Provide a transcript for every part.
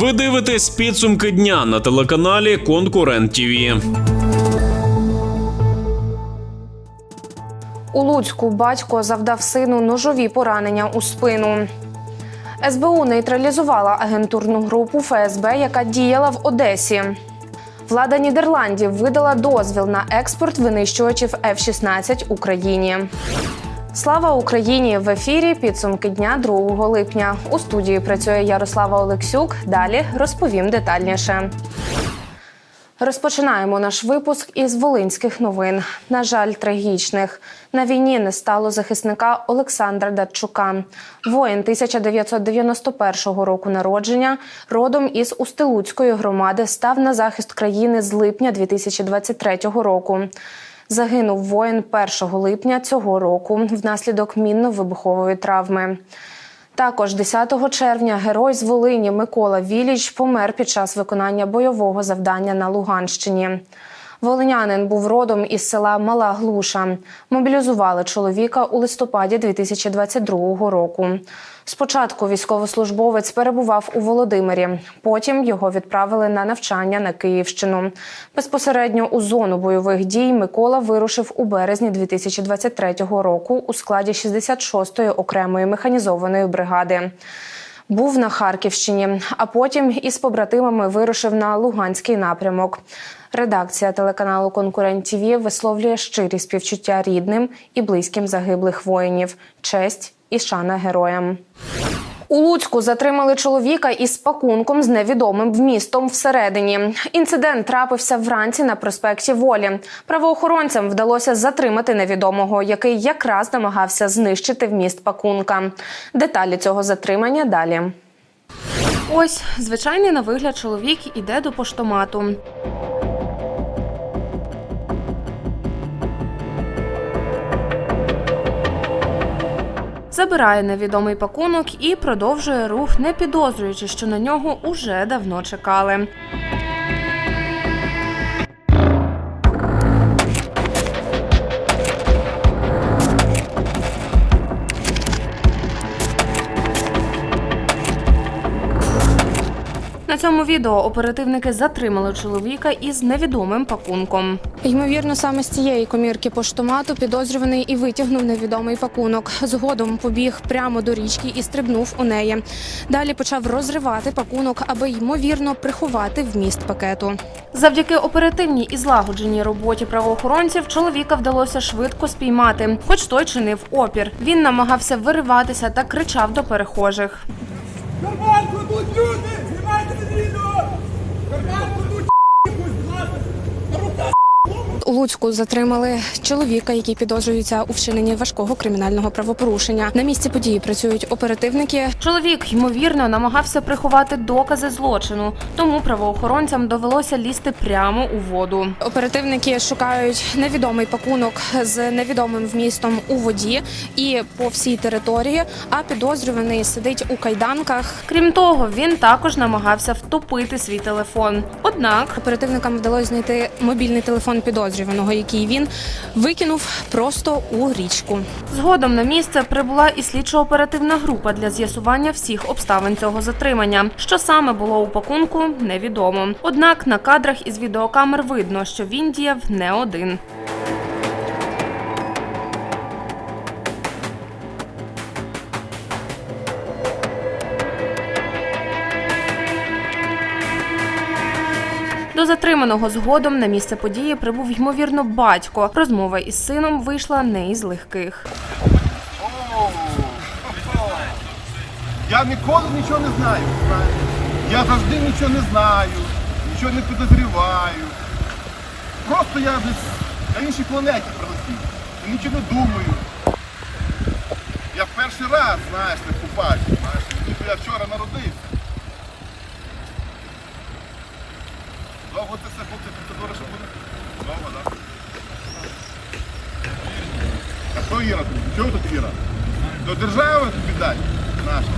Ви дивитесь підсумки дня на телеканалі Конкурент ТІВІ. У Луцьку батько завдав сину ножові поранення у спину. СБУ нейтралізувала агентурну групу ФСБ, яка діяла в Одесі. Влада Нідерландів видала дозвіл на експорт винищувачів F-16 Україні. Слава Україні! В ефірі підсумки дня 2 липня. У студії працює Ярослава Олексюк. Далі розповім детальніше. Розпочинаємо наш випуск із волинських новин. На жаль, трагічних. На війні не стало захисника Олександра Датчука. Воїн 1991 року народження, родом із Устилуцької громади, став на захист країни з липня 2023 року. Загинув воїн 1 липня цього року внаслідок мінно-вибухової травми. Також 10 червня герой з Волині Микола Віліч помер під час виконання бойового завдання на Луганщині. Волинянин був родом із села Мала Глуша. Мобілізували чоловіка у листопаді 2022 року. Спочатку військовослужбовець перебував у Володимирі, потім його відправили на навчання на Київщину. Безпосередньо у зону бойових дій Микола вирушив у березні 2023 року у складі 66-ї окремої механізованої бригади. Був на Харківщині, а потім із побратимами вирушив на Луганський напрямок. Редакція телеканалу Конкурент ТІВІ висловлює щирі співчуття рідним і близьким загиблих воїнів, честь і шана героям. У Луцьку затримали чоловіка із пакунком з невідомим вмістом всередині. Інцидент трапився вранці на проспекті Волі. Правоохоронцям вдалося затримати невідомого, який якраз намагався знищити вміст пакунка. Деталі цього затримання далі. Ось звичайний на вигляд чоловік іде до поштомату. Забирає невідомий пакунок і продовжує рух, не підозрюючи, що на нього уже давно чекали. На цьому відео оперативники затримали чоловіка із невідомим пакунком. Ймовірно, саме з цієї комірки поштомату підозрюваний і витягнув невідомий пакунок. Згодом побіг прямо до річки і стрибнув у неї. Далі почав розривати пакунок, аби ймовірно приховати вміст пакету. Завдяки оперативній і злагодженій роботі правоохоронців чоловіка вдалося швидко спіймати, хоч той чинив опір. Він намагався вириватися та кричав до перехожих. Карман кладуть люди! Луцьку затримали чоловіка, який підозрюється у вчиненні важкого кримінального правопорушення. На місці події працюють оперативники. Чоловік ймовірно намагався приховати докази злочину, тому правоохоронцям довелося лізти прямо у воду. Оперативники шукають невідомий пакунок з невідомим вмістом у воді і по всій території. А підозрюваний сидить у кайданках. Крім того, він також намагався втопити свій телефон. Однак оперативникам вдалося знайти мобільний телефон підозрюваного, який він викинув просто у річку. Згодом на місце прибула і слідчо-оперативна група для з'ясування всіх обставин цього затримання. Що саме було у пакунку, невідомо. Однак на кадрах із відеокамер видно, що він діяв не один. До затриманого згодом на місце події прибув ймовірно батько. Розмова із сином вийшла не із легких. Я ніколи нічого не знаю. Я завжди нічого не знаю, нічого не підозріваю. Просто я десь на іншій планеті прилетів. Я нічого не думаю. Я перший раз, знаєш, не побачив, знаєш, я вчора народився. Довго це все хлопці процедура, що буде? Довго, так? А що Іра тут? Чого тут Іра? До держави дай наша.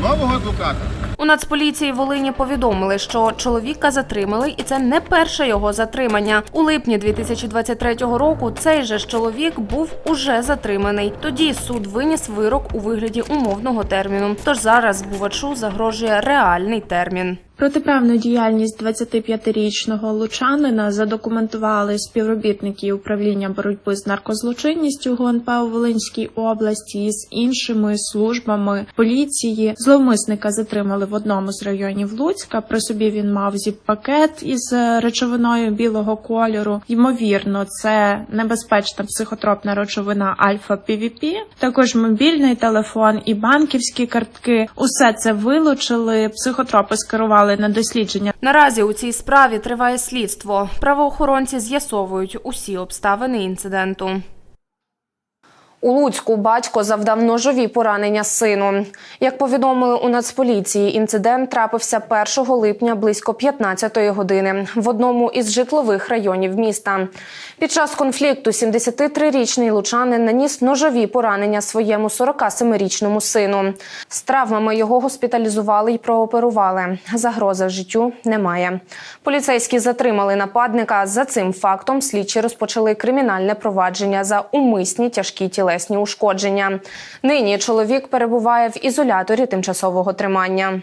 Нового адвоката. У Нацполіції Волині повідомили, що чоловіка затримали, і це не перше його затримання. У липні 2023 року цей же ж чоловік був уже затриманий. Тоді суд виніс вирок у вигляді умовного терміну. Тож зараз збувачу загрожує реальний термін. Протиправну діяльність 25-річного лучанина задокументували співробітники управління боротьби з наркозлочинністю ГУНП у Волинській області з іншими службами поліції. Зловмисника затримали в одному з районів Луцька. При собі він мав зіп-пакет із речовиною білого кольору. Ймовірно, це небезпечна психотропна речовина альфа пвп також мобільний телефон і банківські картки. Усе це вилучили. Психотропи скерували на дослідження Наразі у цій справі триває слідство. Правоохоронці з'ясовують усі обставини інциденту. У Луцьку батько завдав ножові поранення сину. Як повідомили у Нацполіції, інцидент трапився 1 липня близько 15-ї години в одному із житлових районів міста. Під час конфлікту 73-річний лучанин наніс ножові поранення своєму 47-річному сину. З травмами його госпіталізували і прооперували. Загрози життю немає. Поліцейські затримали нападника. За цим фактом слідчі розпочали кримінальне провадження за умисні тяжкі тілесні ушкодження. Нині чоловік перебуває в ізоляторі тимчасового тримання.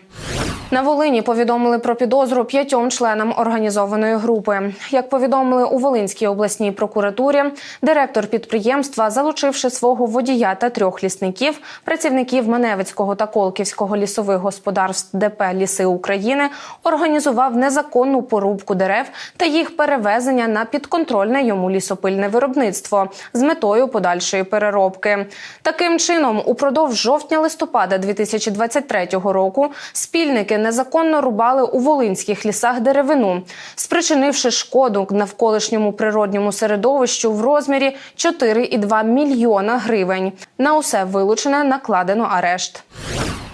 На Волині повідомили про підозру п'ятьом членам організованої групи. Як повідомили у Волинській обласній прокуратурі, директор підприємства, залучивши свого водія та трьох лісників, працівників Маневицького та Колківського лісових господарств ДП Ліси України, організував незаконну порубку дерев та їх перевезення на підконтрольне йому лісопильне виробництво з метою подальшої переробки. Таким чином, упродовж жовтня-листопада 2023 року спільники незаконно рубали у волинських лісах деревину, спричинивши шкоду навколишньому природньому середовищу в розмірі 4,2 мільйона гривень. На усе вилучене накладено арешт.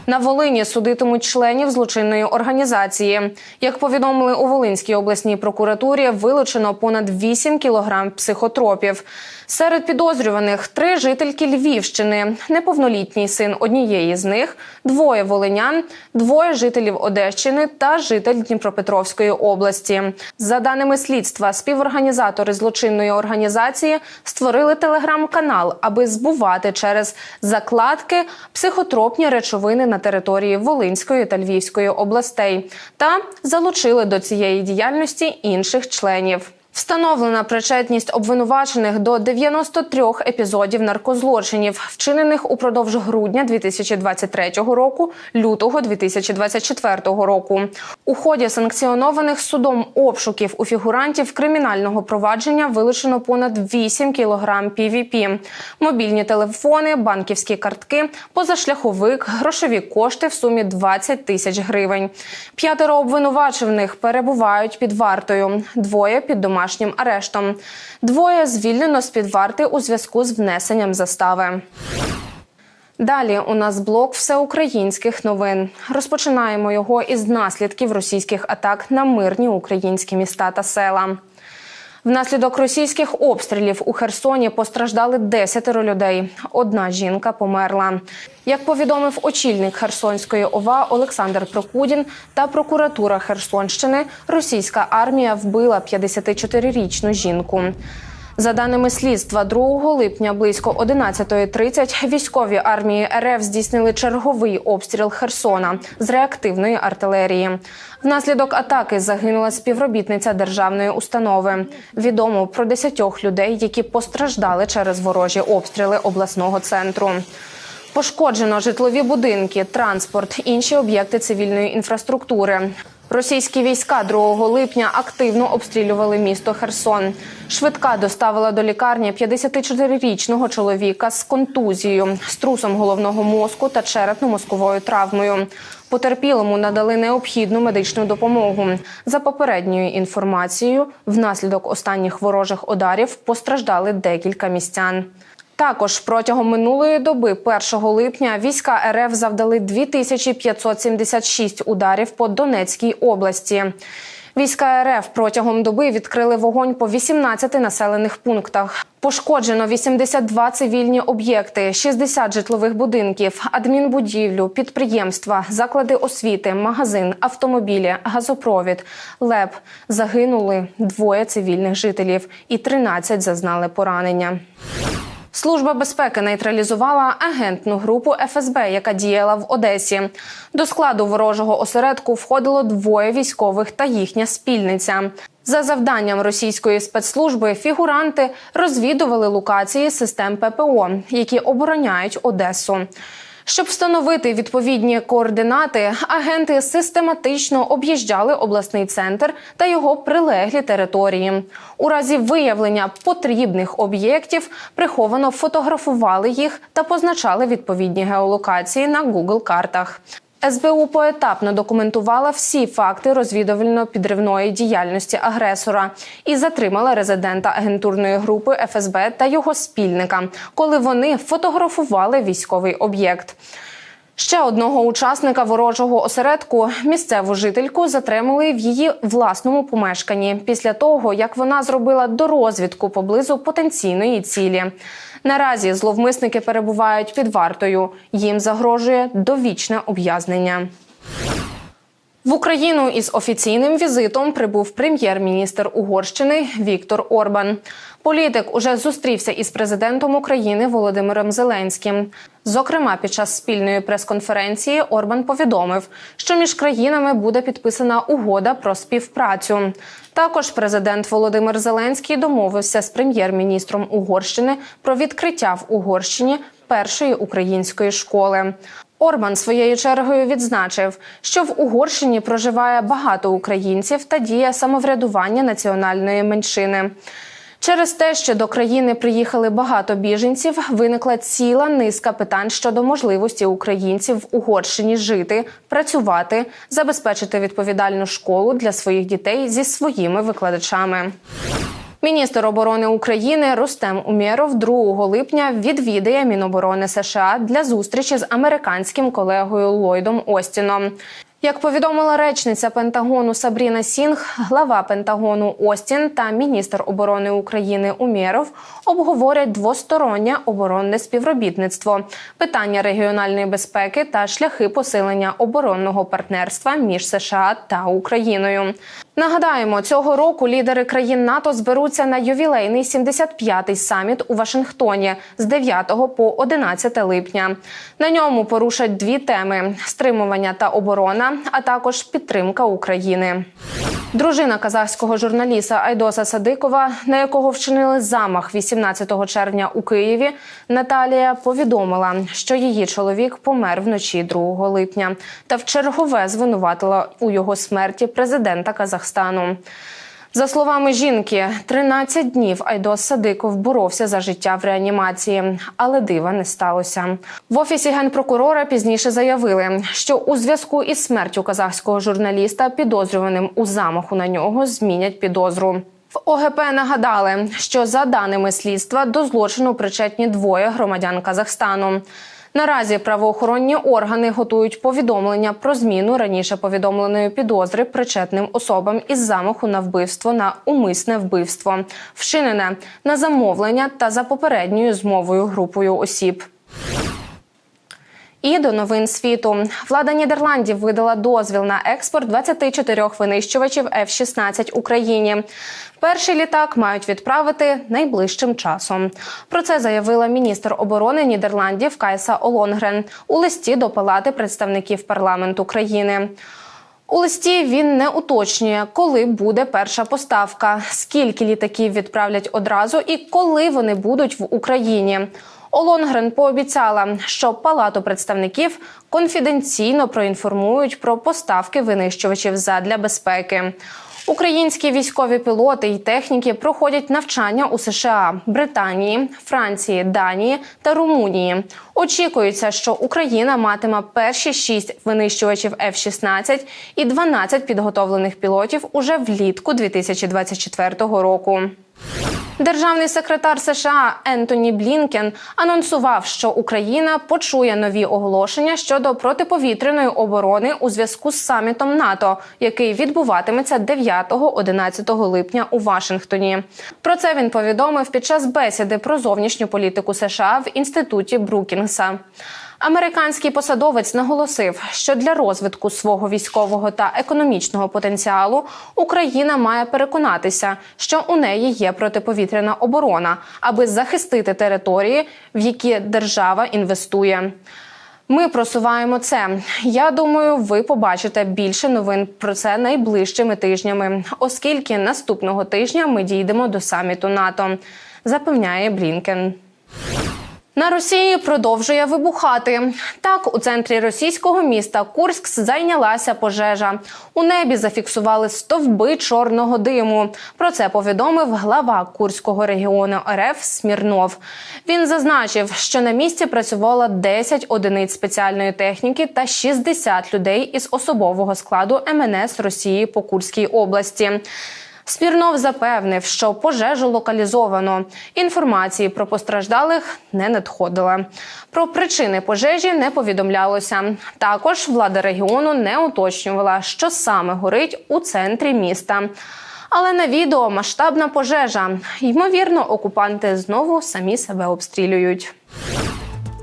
На Волині судитимуть членів злочинної організації. Як повідомили у Волинській обласній прокуратурі, вилучено понад 8 кілограм психотропів. Серед підозрюваних три жительки Львівщини, неповнолітній син однієї з них, двоє волинян, двоє жителів Одещини та житель Дніпропетровської області. За даними слідства, співорганізатори злочинної організації створили телеграм-канал, аби збувати через закладки психотропні речовини на території Волинської та Львівської областей та залучили до цієї діяльності інших членів. Встановлена причетність обвинувачених до 93 епізодів наркозлочинів, вчинених упродовж грудня 2023 року, лютого 2024 року. У ході санкціонованих судом обшуків у фігурантів кримінального провадження вилучено понад 8 кілограм ПВП, мобільні телефони, банківські картки, позашляховик, грошові кошти в сумі 20 тисяч гривень. П'ятеро обвинувачених перебувають під вартою, двоє під домашнім арештом. Двоє звільнено з під варти у зв'язку з внесенням застави. Далі у нас блок всеукраїнських новин. Розпочинаємо його із наслідків російських атак на мирні українські міста та села. Внаслідок російських обстрілів у Херсоні постраждали 10 людей. Одна жінка померла. Як повідомив очільник Херсонської ОВА Олександр Прокудін та прокуратура Херсонщини, російська армія вбила 54-річну жінку. За даними слідства, 2 липня близько 11.30 військові армії РФ здійснили черговий обстріл Херсона з реактивної артилерії. Внаслідок атаки загинула співробітниця державної установи. Відомо про 10 людей, які постраждали через ворожі обстріли обласного центру. Пошкоджено житлові будинки, транспорт, інші об'єкти цивільної інфраструктури. Російські війська 2 липня активно обстрілювали місто Херсон. Швидка доставила до лікарні 54-річного чоловіка з контузією, струсом головного мозку та черепно-мозковою травмою. Потерпілому надали необхідну медичну допомогу. За попередньою інформацією, внаслідок останніх ворожих ударів постраждали декілька містян. Також протягом минулої доби, 1 липня, війська РФ завдали 2576 ударів по Донецькій області. Війська РФ протягом доби відкрили вогонь по 18 населених пунктах. Пошкоджено 82 цивільні об'єкти, 60 житлових будинків, адмінбудівлю, підприємства, заклади освіти, магазин, автомобілі, газопровід, ЛЕП. Загинули двоє цивільних жителів і 13 зазнали поранення. Служба безпеки нейтралізувала агентну групу ФСБ, яка діяла в Одесі. До складу ворожого осередку входило двоє військових та їхня спільниця. За завданням російської спецслужби фігуранти розвідували локації систем ППО, які обороняють Одесу. Щоб встановити відповідні координати, агенти систематично об'їжджали обласний центр та його прилеглі території. У разі виявлення потрібних об'єктів приховано фотографували їх та позначали відповідні геолокації на Google картах. СБУ поетапно документувала всі факти розвідувально-підривної діяльності агресора і затримала резидента агентурної групи ФСБ та його спільника, коли вони фотографували військовий об'єкт. Ще одного учасника ворожого осередку місцеву жительку затримали в її власному помешканні після того, як вона зробила дорозвідку поблизу потенційної цілі. Наразі зловмисники перебувають під вартою. Їм загрожує довічне ув'язнення. В Україну із офіційним візитом прибув прем'єр-міністр Угорщини Віктор Орбан. Політик уже зустрівся із президентом України Володимиром Зеленським. Зокрема, під час спільної прес-конференції Орбан повідомив, що між країнами буде підписана угода про співпрацю. Також президент Володимир Зеленський домовився з прем'єр-міністром Угорщини про відкриття в Угорщині першої української школи. Орбан своєю чергою відзначив, що в Угорщині проживає багато українців та діє самоврядування національної меншини. Через те, що до країни приїхали багато біженців, виникла ціла низка питань щодо можливості українців в Угорщині жити, працювати, забезпечити відповідальну школу для своїх дітей зі своїми викладачами. Міністр оборони України Рустем Умєров 2 липня відвідає Міноборони США для зустрічі з американським колегою Ллойдом Остіном. Як повідомила речниця Пентагону Сабріна Сінг, глава Пентагону Остін та міністр оборони України Умєров обговорять двостороннє оборонне співробітництво, питання регіональної безпеки та шляхи посилення оборонного партнерства між США та Україною. Нагадаємо, цього року лідери країн НАТО зберуться на ювілейний 75-й саміт у Вашингтоні з 9 по 11 липня. На ньому порушать дві теми: стримування та оборона, а також підтримка України. Дружина казахського журналіста Айдоса Садикова, на якого вчинили замах 18 червня у Києві, Наталія повідомила, що її чоловік помер вночі 2 липня та вчергове звинуватила у його смерті президента Казахстану. За словами жінки, 13 днів Айдос Садиков боровся за життя в реанімації, але дива не сталося. В офісі генпрокурора пізніше заявили, що у зв'язку із смертю казахського журналіста підозрюваним у замаху на нього змінять підозру. В ОГП нагадали, що за даними слідства до злочину причетні двоє громадян Казахстану. Наразі правоохоронні органи готують повідомлення про зміну раніше повідомленої підозри причетним особам із замаху на вбивство на умисне вбивство, вчинене на замовлення та за попередньою змовою групою осіб. І до новин світу влада Нідерландів видала дозвіл на експорт 24 винищувачів F-16 Україні. Перший літак мають відправити найближчим часом. Про це заявила міністр оборони Нідерландів Кайса Олонгрен у листі до Палати представників парламенту країни. У листі він не уточнює, коли буде перша поставка, скільки літаків відправлять одразу і коли вони будуть в Україні. Олонгрен пообіцяла, що Палату представників конфіденційно проінформують про поставки винищувачів задля безпеки. Українські військові пілоти і техніки проходять навчання у США, Британії, Франції, Данії та Румунії. Очікується, що Україна матиме перші шість винищувачів F-16 і 12 підготовлених пілотів уже влітку 2024 року. Державний секретар США Ентоні Блінкен анонсував, що Україна почує нові оголошення щодо протиповітряної оборони у зв'язку з самітом НАТО, який відбуватиметься 9-11 липня у Вашингтоні. Про це він повідомив під час бесіди про зовнішню політику США в інституті Брукінгса. Американський посадовець наголосив, що для розвитку свого військового та економічного потенціалу Україна має переконатися, що у неї є протиповітряна оборона, аби захистити території, в які держава інвестує. Ми просуваємо це. Я думаю, ви побачите більше новин про це найближчими тижнями, оскільки наступного тижня ми дійдемо до саміту НАТО, запевняє Блінкен. На Росії продовжує вибухати. Так, у центрі російського міста Курськ зайнялася пожежа. У небі зафіксували стовби чорного диму. Про це повідомив глава Курського регіону РФ Смірнов. Він зазначив, що на місці працювало 10 одиниць спеціальної техніки та 60 людей із особового складу МНС Росії по Курській області. Смірнов запевнив, що пожежу локалізовано. Інформації про постраждалих не надходило. Про причини пожежі не повідомлялося. Також влада регіону не уточнювала, що саме горить у центрі міста. Але на відео масштабна пожежа. Ймовірно, окупанти знову самі себе обстрілюють.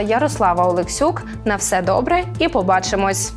Ярослава Олексюк. На все добре і побачимось.